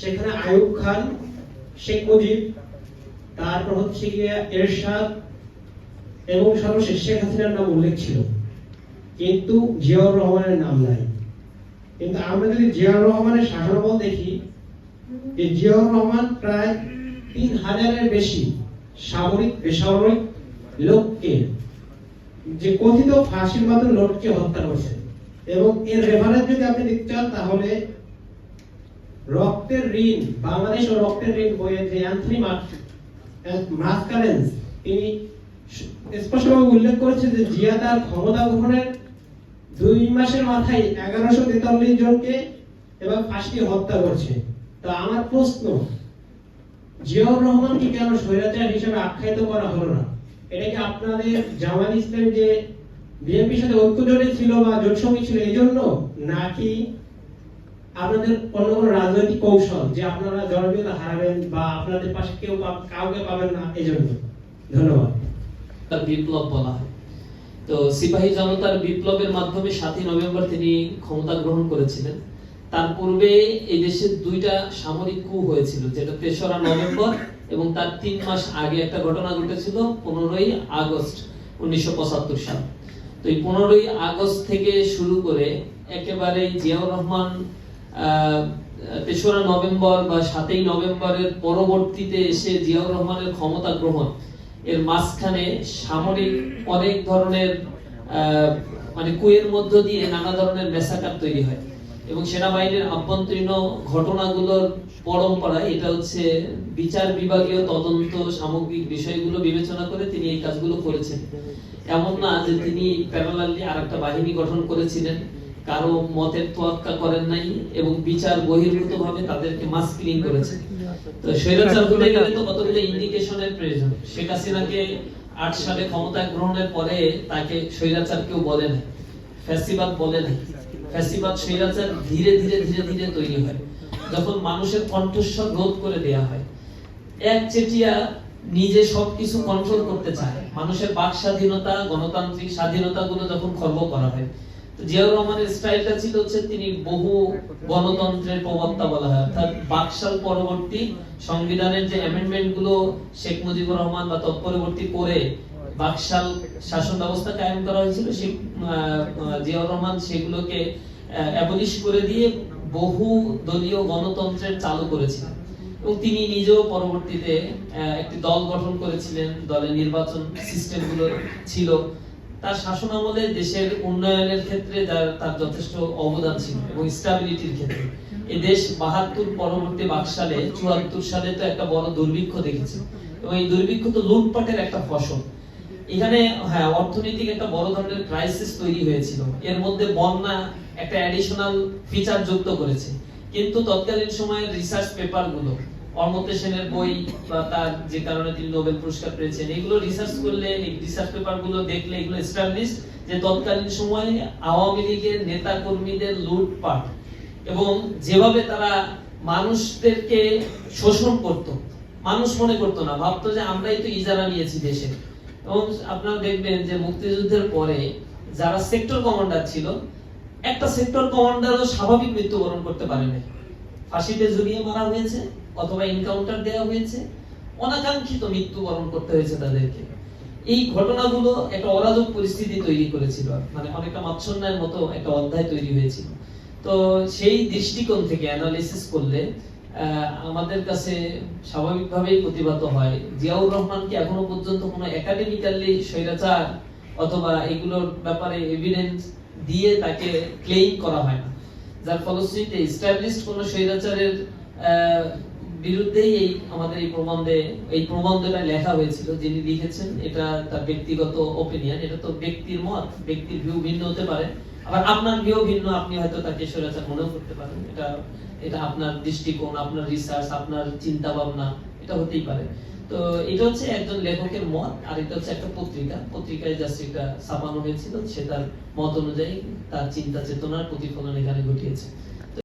সেখানে আয়ুব খান, শেখ মুজিব, তারপর হচ্ছে গিয়ে এরশাদ এবং সর্বশেষ শেখ হাসিনার নাম উল্লেখ ছিল। কিন্তু জিয়াউর রহমানের নাম নাই। কিন্তু আমরা যদি জিয়াউর রহমানের শাসনবল দেখি এই জিয়াউর রহমান প্রায় তিন হাজারের বেশি সামরিক, বেসামরিক লোককে, যে কথিত ফাঁসির মাধ্যমে লোককে হত্যা করছে। এবং এর রেফারেন্স যদি আপনি দেখতে চান, তাহলে রক্তের ঋণ বাংলাদেশ ও রক্তের ঋণ বইয়ে যে অ্যান্থনি মাস্কারেন্স, তিনি স্পষ্টভাবে উল্লেখ করেছে যে জিয়া তার ক্ষমতা গ্রহণের দুই মাসের মাথায় এগারোশো তেতাল্লিশ জনকে এবং ফাঁসি হত্যা করছে। তো আমার প্রশ্ন, জিয়াউর রহমানকে কেন স্বৈরাচার হিসেবে আখ্যায়িত করা হলো না? এটা কি আপনাদের জামাত ইসলাম যে বিএনপির সাথে ঐক্য জোটে ছিল বা জোট সঙ্গী ছিল এই জন্য নাকি আপনাদের অন্য কোনো রাজনৈতিক কৌশল যে আপনারা জনপ্রিয়তা হারাবেন বা আপনাদের পাশে কেউ কাউকে পাবেন না, এই জন্য। ধন্যবাদ। বিপ্লব বলা হয়। তো সিপাহী জনতার বিপ্লবের মাধ্যমে সাতই নভেম্বর তিনি ক্ষমতা গ্রহণ করেছিলেন। তার পূর্বে এই দুইটা সামরিক কু হয়েছিল, যেটা তেসরা নভেম্বর এবং তার তিন মাস আগে একটা ঘটনা ঘটেছিল, পনেরোই আগস্ট উনিশশো পঁচাত্তর সাল। তো এই পনেরোই আগস্ট থেকে শুরু করে একেবারে জিয়াউর রহমান তেসরা নভেম্বর বা সাতই নভেম্বরের পরবর্তীতে এসে জিয়াউর রহমানের ক্ষমতা গ্রহণ, এর মাঝখানে সামরিক অনেক ধরনের মানে কুয়ের মধ্য দিয়ে নানা ধরনের মেসাকার তৈরি হয়। এবং সেনাবাহিনীর আভ্যন্তরীণ ঘটনাগুলোর পরম্পরা এটা হচ্ছে বিচার বিভাগীয় তদন্ত সামগ্রিক বিষয়গুলো বিবেচনা করে তিনি এই কাজগুলো করেছেন। এমন না যে তিনি প্যারালালি আর একটা বাহিনী গঠন করেছিলেন। কারও মতের তোয়াক্কা করেন নাই এবং বিচার বহির্ভূত ভাবে তাদেরকে মাস ক্লিন করেছেন তো স্বৈরাচার হতে গেলে তো কতগুলো ইন্ডিকেশনের প্রয়োজন? শেখ হাসিনাকে আট সালে ক্ষমতা গ্রহণের পরে তাকে স্বৈরাচার কেউ বলে না ফ্যাসিবাদ বলে না ফ্যাসিবাদ, স্বৈরাচার ধীরে ধীরে ধীরে ধীরে তৈরি হয়। যখন মানুষের কণ্ঠস্বর রোধ করে দেয়া হয়, এক চেটিয়া নিজে সবকিছু কন্ট্রোল করতে চায়। মানুষের বাক স্বাধীনতা, গণতান্ত্রিক স্বাধীনতা গুলো যখন খর্ব করা হয় জিয়াউর রহমানের স্টাইলটা ছিল হচ্ছে তিনি বহু গণতন্ত্রের প্রবক্তা বলা হয়। অর্থাৎ বাকশাল পরবর্তী সংবিধানের যে অ্যামেন্ডমেন্টগুলো শেখ মুজিবুর রহমান বা তৎপরবর্তী করে বাকশাল শাসন ব্যবস্থা কায়েম করা হয়েছিল আহ, জিয়াউর রহমান সেগুলোকে অ্যাবলিশ করে দিয়ে বহু দলীয় গণতন্ত্রের চালু করেছিলেন। এবং তিনি নিজেও পরবর্তীতে একটি দল গঠন করেছিলেন দলের নির্বাচন সিস্টেমগুলো ছিল। তার শাসন আমলে দেশের উন্নয়নের ক্ষেত্রে তার যথেষ্ট অবদান ছিল এবং স্টাবিলিটির ক্ষেত্রে। দেশ বাহাত্তর পরবর্তী বাকশালে, চুয়াত্তর সালে তো একটা বড় দুর্ভিক্ষ দেখেছে। এবং এই দুর্ভিক্ষ তো লুটপাটের একটা ফসল। এখানে হ্যাঁ অর্থনৈতিক একটা বড় ধরনের ক্রাইসিস তৈরি হয়েছিল। এর মধ্যে বন্যা একটা অ্যাডিশনাল ফিচার যুক্ত করেছে। কিন্তু তৎকালীন সময়ে রিসার্চ পেপারগুলো অমর্ত্য সেনের বই বা তার যে কারণে তিনি নোবেল পুরস্কার পেয়েছেন, এগুলো রিসার্চ করলে দেখলে, এগুলো এস্টাবলিশ যে তৎকালীন সময়ে আওয়ামী লীগের নেতা কর্মীদের লুটপাট এবং যেভাবে তারা মানুষদেরকে শোষণ করত, মানুষ মনে করতো না, ভাবতো যে আমরাই তো ইজারা নিয়েছি দেশে। এবং আপনারা দেখবেন যে মুক্তিযুদ্ধের পরে যারা সেক্টর কমান্ডার ছিল, একটা সেক্টর কমান্ডারও স্বাভাবিক মৃত্যুবরণ করতে পারে নাই ফাঁসিতে ঝুলিয়ে মারা হয়েছে অথবা এনকাউন্টার দেওয়া হয়েছে। অনাকাঙ্ক্ষিত মৃত্যুবরণ করতে হয়েছে তাদেরকে। এই ঘটনাগুলো একটা অরাজক পরিস্থিতি তৈরি করেছিল। মানে অনেকটা মাৎসন্যায়ের মতো একটা অধ্যায় তৈরি হয়েছিল। তো সেই দৃষ্টিকোণ থেকে অ্যানালিসিস করলে আমাদের কাছে স্বাভাবিকভাবেই প্রতিভাত হয়। জিয়াউর রহমানকে এখনও পর্যন্ত কোনো একাডেমিক্যালি স্বৈরাচার অথবা এগুলোর ব্যাপারে এভিডেন্স দিয়ে তাকে ক্লেইম করা হয় না? যার ফলশ্রুতিতে এস্টাবলিশড কোনো স্বৈরাচারের বিরুদ্ধেই এই আমাদের এই প্রবন্ধে, এই প্রবন্ধটা লেখা হয়েছিল, যিনি লিখেছেন, এটা তার ব্যক্তিগত ওপিনিয়ন এটা তো ব্যক্তির মত, ব্যক্তির ভিউ ভিন্ন হতে পারে। আবার আপনার ভিউ ভিন্ন, আপনি হয়তো তাকে স্বৈরাচার মনেও করতে পারেন। এটা এটা আপনার দৃষ্টিকোণ, আপনার রিসার্চ আপনার চিন্তা ভাবনা এটা হতেই পারে। তো এটা হচ্ছে একজন লেখকের মত, আর এটা হচ্ছে একটা পত্রিকা। পত্রিকায় জাস্ট এটা ছাপানো হয়েছিল সে তার মত অনুযায়ী তার চিন্তা চেতনার প্রতিফলন এখানে ঘটিয়েছে।